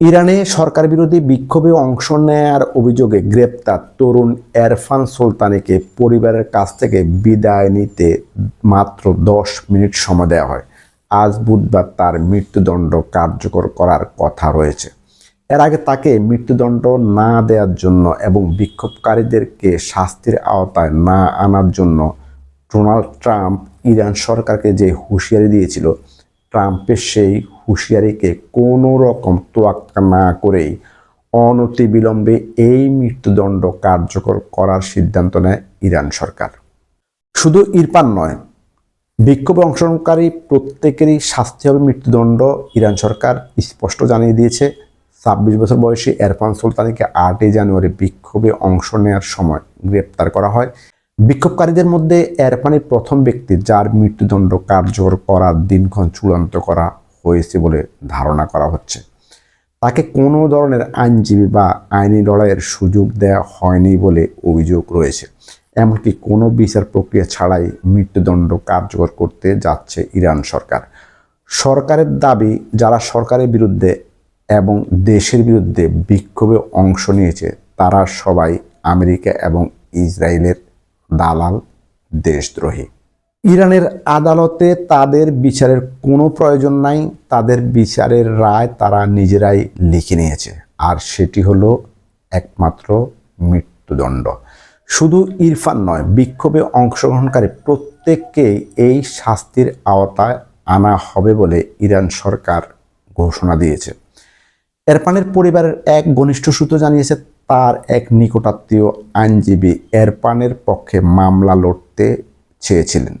ইরানে সরকার বিরোধী বিক্ষোভে অংশ নেয়ার অভিযোগে গ্রেপ্তার তরুণ এরফান সুলতানিকে পরিবারের কাছ থেকে বিদায় নিতে মাত্র দশ মিনিট সময় দেওয়া হয়। আজ বুধবার তার মৃত্যুদণ্ড কার্যকর করার কথা রয়েছে। এর আগে তাকে মৃত্যুদণ্ড না দেওয়ার জন্য এবং বিক্ষোভকারীদেরকে শাস্তির আওতায় না আনার জন্য ডোনাল্ড ট্রাম্প ইরান সরকারকে যে হুঁশিয়ারি দিয়েছিল, ট্রাম্পের সেই হুঁশিয়ারিকে কোনো রকম তোয়াক্কা না করেই অনতিবিলম্বে এই মৃত্যুদণ্ড কার্যকর করার সিদ্ধান্ত নেয় ইরান সরকার। শুধু ইরফান নয়, বিক্ষোভে অংশগ্রহণকারী প্রত্যেকেরই শাস্তি হবে মৃত্যুদণ্ড, ইরান সরকার স্পষ্ট জানিয়ে দিয়েছে। ছাব্বিশ বছর বয়সী এরফান সুলতানিকে আটই জানুয়ারি বিক্ষোভে অংশ নেওয়ার সময় গ্রেপ্তার করা হয়। বিক্ষোভকারীদের মধ্যে এরফানই প্রথম ব্যক্তি যার মৃত্যুদণ্ড কার্যকর করার দিনক্ষণ চূড়ান্ত করা হয়েছে বলে ধারণা করা হচ্ছে। তাকে কোনো ধরনের আইনজীবী বা আইনি লড়াইয়ের সুযোগ দেওয়া হয়নি বলে অভিযোগ রয়েছে। এমনকি কোনো বিচার প্রক্রিয়া ছাড়াই মৃত্যুদণ্ড কার্যকর করতে যাচ্ছে ইরান সরকার। সরকারের দাবি, যারা সরকারের বিরুদ্ধে এবং দেশের বিরুদ্ধে বিক্ষোভে অংশ নিয়েছে, তারা সবাই আমেরিকা এবং ইসরায়েলের দালাল দেশদ্রোহী। ইরানের আদালতে তাদের বিচারের কোনো প্রয়োজন নাই, তাদের বিচারের রায় তারা নিজেরাই লিখে নিয়েছে। আর সেটি হলো একমাত্র মৃত্যুদণ্ড। শুধু ইরফান নয়, বিক্ষোভে অংশগ্রহণকারী প্রত্যেককেই এই শাস্তির আওতায় আনা হবে বলে ইরান সরকার ঘোষণা দিয়েছে। এরপানের পরিবারের এক ঘনিষ্ঠ সূত্র জানিয়েছে, তার এক নিকটাত্মীয় আইনজীবী এরপানের পক্ষে মামলা লড়তে চেয়েছিলেন।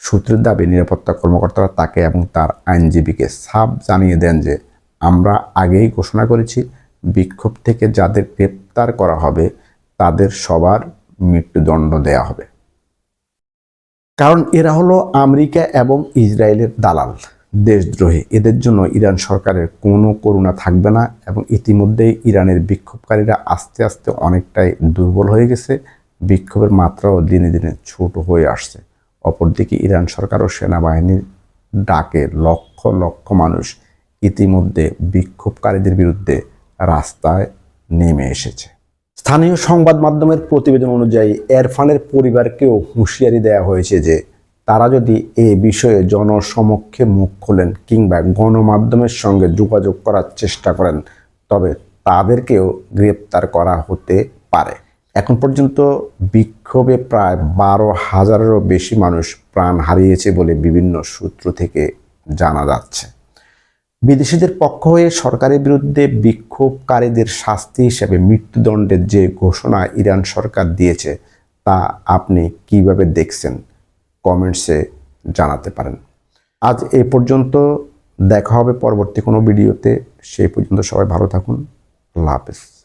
সূত্রের দাবি, নিরাপত্তা কর্মকর্তারা তাকে এবং তার আইনজীবীকে সাফ জানিয়ে দেন যে আমরা আগেই ঘোষণা করেছি, বিক্ষোভ থেকে যাদের গ্রেপ্তার করা হবে তাদের সবার মৃত্যুদণ্ড দেয়া হবে। কারণ এরা হলো আমেরিকা এবং ইসরায়েলের দালাল, দেশদ্রোহী। এদের জন্য ইরান সরকারের কোনো করুণা থাকবে না এবং ইতিমধ্যেই ইরানের বিক্ষোভকারীরা আস্তে আস্তে অনেকটাই দুর্বল হয়ে গেছে। বিক্ষোভের মাত্রাও দিনে দিনে ছোট হয়ে আসছে। অপরদিকে ইরান সরকার ও সেনাবাহিনীর ডাকে লক্ষ লক্ষ মানুষ ইতিমধ্যে বিক্ষোভকারীদের বিরুদ্ধে রাস্তায় নেমে এসেছে। স্থানীয় সংবাদ মাধ্যমের প্রতিবেদন অনুযায়ী এরফানের পরিবারকেও হুঁশিয়ারি দেওয়া হয়েছে যে তারা যদি এ বিষয়ে জনসমক্ষে মুখ খোলেন কিংবা গণমাধ্যমের সঙ্গে যোগাযোগ করার চেষ্টা করেন, তবে তাদেরকেও গ্রেপ্তার করা হতে পারে। এখন পর্যন্ত বিক্ষোভে প্রায় বারো হাজারেরও বেশি মানুষ প্রাণ হারিয়েছে বলে বিভিন্ন সূত্র থেকে জানা যাচ্ছে। বিদেশিদের পক্ষ হয়ে সরকারের বিরুদ্ধে বিক্ষোভকারীদের শাস্তি হিসেবে মৃত্যুদণ্ডের যে ঘোষণা ইরান সরকার দিয়েছে, তা আপনি কীভাবে দেখছেন? কমেন্টসে জানাতে পারেন। আজ এ পর্যন্ত দেখা হবে পরবর্তী কোনো ভিডিওতে। সেই পর্যন্ত সবাই ভালো থাকুন। আল্লাহ হাফেজ।